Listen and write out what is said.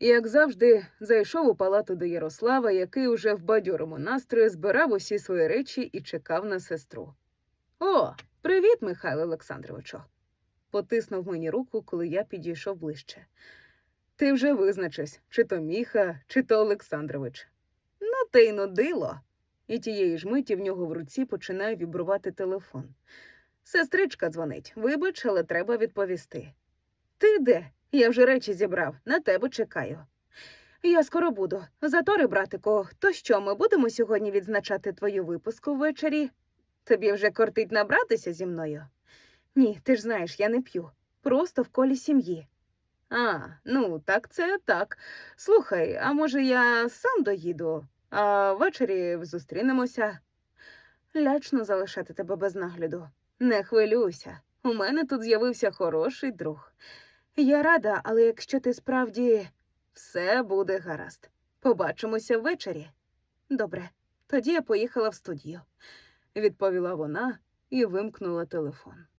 І, як завжди, зайшов у палату до Ярослава, який уже в бадьорому настрої збирав усі свої речі і чекав на сестру. О, привіт, Михайло Олександровичу. Потиснув мені руку, коли я підійшов ближче. Ти вже визначись, чи то Міха, чи то Олександрович. Ну, ти й нудило. І тієї ж миті в нього в руці починає вібрувати телефон. Сестричка дзвонить. Вибач, але треба відповісти. Ти де? Я вже речі зібрав, на тебе чекаю. Я скоро буду. Затори, братику, то що, ми будемо сьогодні відзначати твою випуску ввечері? Тобі вже кортить набратися зі мною? Ні, ти ж знаєш, я не п'ю. Просто в колі сім'ї. А, ну так це так. Слухай, а може я сам доїду, а ввечері зустрінемося. Лячно залишати тебе без нагляду. Не хвилюйся. У мене тут з'явився хороший друг. Я рада, але якщо ти справді все буде гаразд. Побачимося ввечері. Добре, тоді я поїхала в студію, відповіла вона і вимкнула телефон.